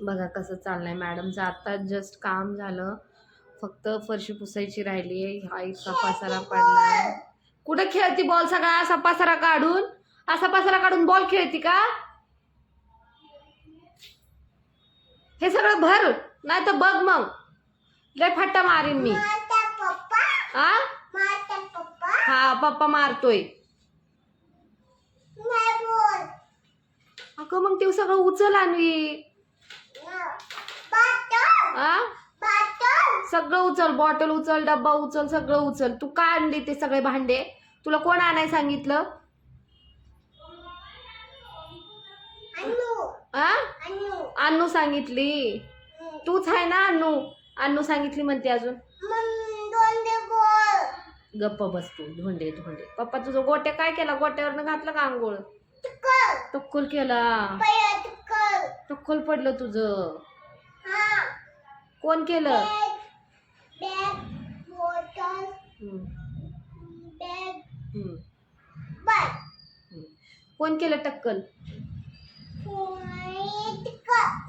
बघा कसं चाललंय. मॅडमचं आता जस्ट काम झालं फक्त फरशी पुसायची राहिली आहे. हा इतका पसारा पडलाय. कुठं खेळती बॉल सगळा? असा पसारा काढून? असा पसारा काढून बॉल खेळती का? हे सगळं भर नाही तर बघ मग. लय फट्टा मारीन मी. हा हा पप्पा मारतोय. अगं मग ते सगळं उचल आणवी. आ सगळं उचल बॉटल उचल डब्बा उचल सगळं उचल. तू का आणली ते सगळे भांडे? तुला कोण आणाय सांगितलं? अन्नू सांगितली. तूच आहे ना अन्नू अन्नू सांगितली म्हणते अजून. गप्प बस तू धोंडे धोंडे. पप्पा तुझं गोट्या काय केला? गोट्यावरनं घातलं का आंघोळ? टक्कल केला. टक्कल पडलं तुझं. कोण केलं. कोण केलं टक्कल?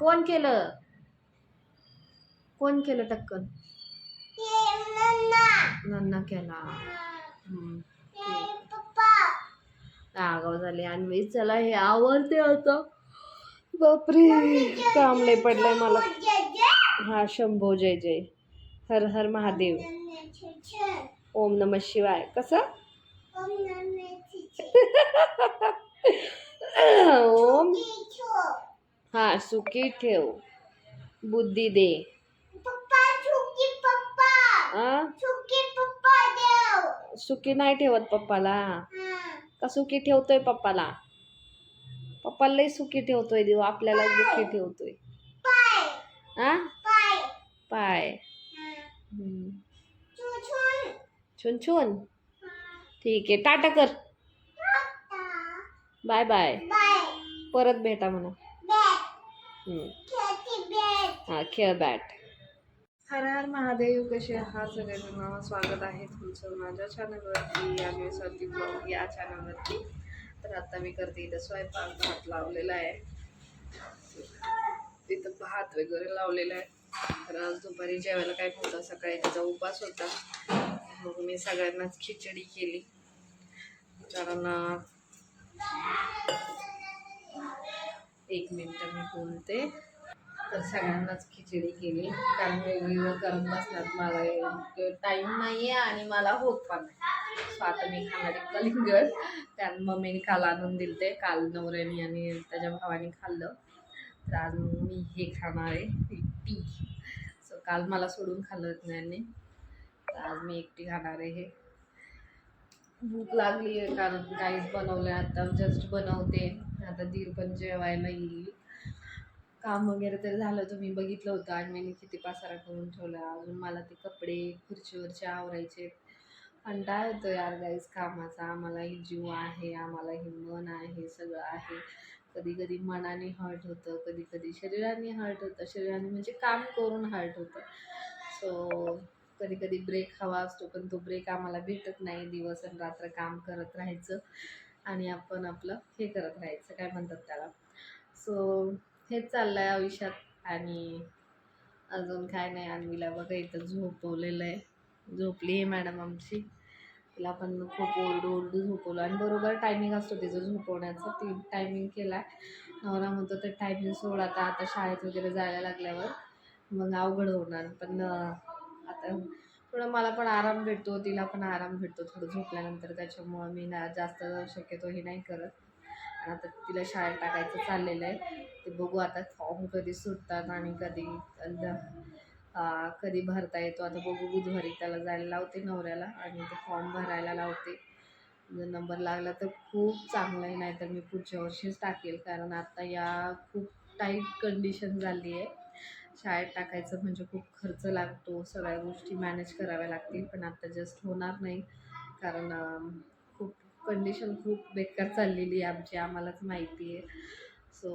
कोण केलं? कोण केलं टक्कल? नन्ना. केला. आगाव झाले आणि चला हे आवडते आता. बापरे, काम लय पडलंय मला. हा, शंभो, जय जय. हर हर महादेव. ओम नम शिवाय. कसं? ओम. हा, सुखी ठेव. बुद्धी दे. सुखी नाही ठेवत पप्पाला. का सुखी ठेवतोय पप्पाला? पप्पा लय सुखी ठेवतोय देव आपल्याला दुःखी ठेवतोय. आ? पाय. छुन छुन. ठीक आहे टाटा कर. Bye bye. परत भेटा म्हणा. हा खेळ बॅट. हर हर महादेव कसे आहात? सगळ्यांना स्वागत आहे तुमचं माझ्या चॅनलवरती आणि स्वाती या चॅनलवरती तर आता मी करते इथं स्वयंपाक भात लावलेला आहे. तिथं भात वगैरे लावलेला आहे. तर आज दुपारी जेवायला काय नव्हतं सकाळी त्याचा उपास होता. मग मी सगळ्यांनाच खिचडी केली. कारण एक मिनटं मी बोलते. तर सगळ्यांनाच खिचडी केली. कारण वेगवेगळं करत बसण्यात मला टाईम नाही आहे आणि मला होत पण नाही. सो आता मी खाणार कलिंगड. त्या मम्मीने काल आणून दिले ते काल नवऱ्याने आणि त्याच्या भावाने खाल्लं. तर आज मग मी हे खाणार आहे टी सो काल मला सोडून खाल्लं त्यांनी तर आज मी एकटी खाणार आहे हे. भूक लागली आहे कारण काहीच बनवलं आता जस्ट बनवते. आता दीर पण जेवायला येईल. काम वगैरे तर झालं तुम्ही बघितलं होतं. आणि मी किती पसारा करून ठेवला. अजून मला ते कपडे खुर्चीवरचे आवरायचे कंटाळा येतो यार गाईज कामाचा. आम्हालाही जीव आहे आम्हालाही मन आहे सगळं आहे. कधी कधी मनाने हर्ट होतं कधी कधी शरीराने हर्ट होतं. शरीराने म्हणजे काम करून हर्ट होतं. सो कधी कधी ब्रेक हवा असतो पण तो ब्रेक आम्हाला भेटत नाही. दिवस आणि रात्र काम करत राहायचं आणि आपण आपलं हे करत राहायचं. काय म्हणतात त्याला? सो हेच चाललं आहे आयुष्यात. आणि अजून काय नाही अन्वीला बघा इथं झोपवलेलं आहे. झोपली आहे मॅडम आमची. तिला पण खूप ओरडू ओरडू झोपवलं. आणि बरोबर टायमिंग असतो तिचं झोपवण्याचं. ती टायमिंग केला आहे नवरा म्हणतो तर टायमिंग सोड आता आता शाळेत वगैरे जायला लागल्यावर मग अवघड होणार. पण आता थोडं मला पण आराम भेटतो तिला पण आराम भेटतो थोडं झोपल्यानंतर. त्याच्यामुळं मी ना जास्त शक्यतो हे नाही करत. आणि आता तिला शाळेत टाकायचं चाललेलं आहे. ते बघू आता फॉर्म कधी सुटतात आणि कधी कधी भरता येतो. आता बघू बुधवारी त्याला जायला लावते नवऱ्याला आणि ते फॉर्म भरायला लावते. जर नंबर लागला तर खूप चांगलं आहे नाही तर मी पुढच्या वर्षीच टाकेल. कारण आता या खूप टाईट कंडिशन झाली आहे. शाळेत टाकायचं म्हणजे खूप खर्च लागतो. सगळ्या गोष्टी मॅनेज कराव्या लागतील. पण आता जस्ट होणार नाही. कारण कंडिशन खूप बेकार चाललेली आहे आमची आम्हालाच माहिती आहे. सो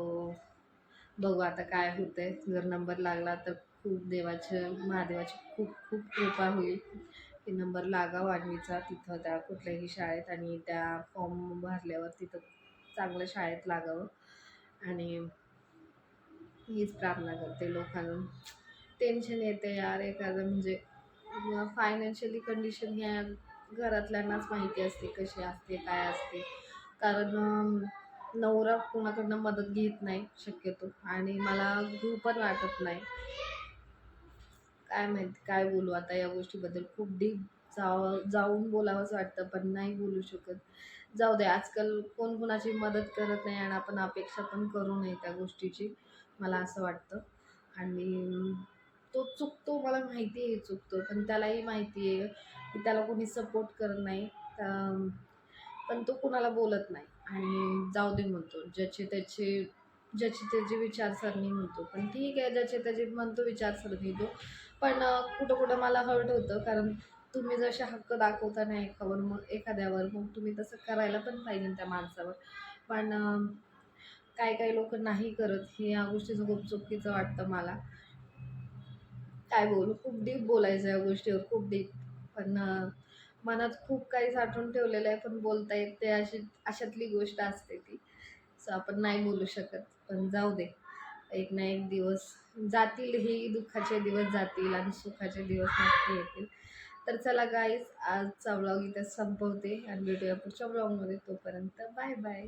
बघू आता काय होतंय. जर नंबर लागला तर खूप देवाचे महादेवाची खूप खूप कृपा होईल. की नंबर लागावं आणवीचा तिथं त्या कुठल्याही शाळेत आणि त्या फॉर्म भरल्यावर तिथं चांगल्या शाळेत लागावं. आणि हीच प्रार्थना करते लोकांना. टेन्शन येते यार एखादं म्हणजे फायनान्शियली कंडिशन ह्या घरातल्यांनाच माहिती असते कशी असते काय असते. कारण नवरा कोणाकडनं मदत घेत नाही शक्यतो आणि मला घेऊ पण वाटत नाही. काय माहिती काय बोलू आता या गोष्टीबद्दल. खूप डीप जाव जाऊन बोलावंच वाटतं पण नाही बोलू शकत. जाऊ दे आजकाल कोण कोणाची मदत करत नाही आणि आपण अपेक्षा पण करू नये त्या गोष्टीची मला असं वाटतं. आणि तो चुकतो मला माहिती आहे चुकतो पण त्यालाही माहिती आहे की त्याला कोणी सपोर्ट करत नाही. तर- पण तो कुणाला बोलत नाही. आणि जाऊ दे म्हणतो ज्याचे त्याचे ज्याची त्याची विचारसरणी म्हणतो. पण ठीक आहे ज्याचे त्याचे म्हणतो विचारसरणी तो पण कुठं कुठं मला हर्ट होतं कारण तुम्ही जसे हक्क दाखवता नाही एकावर मग एखाद्यावर मग तुम्ही तसं करायला पण पाहिजे त्या माणसावर. पण काही काही लोक नाही करत हे या गोष्टीचं खूप चुकीचं वाटतं मला. काय बोलू? खूप डीप बोलायचं या गोष्टीवर खूप डीप पण मनात खूप काही साठवून ठेवलेलं आहे पण बोलता येत ते अशी अशातली गोष्ट असते ती. सो आपण नाही बोलू शकत. पण जाऊ दे. एक ना एक दिवस जातील हे दुःखाचे दिवस जातील आणि सुखाचे दिवस नक्की येतील. तर चला गाईज आजचा ब्लॉग इथे संपवते. आणि भेटूया पुढच्या ब्लॉगमध्ये तोपर्यंत बाय बाय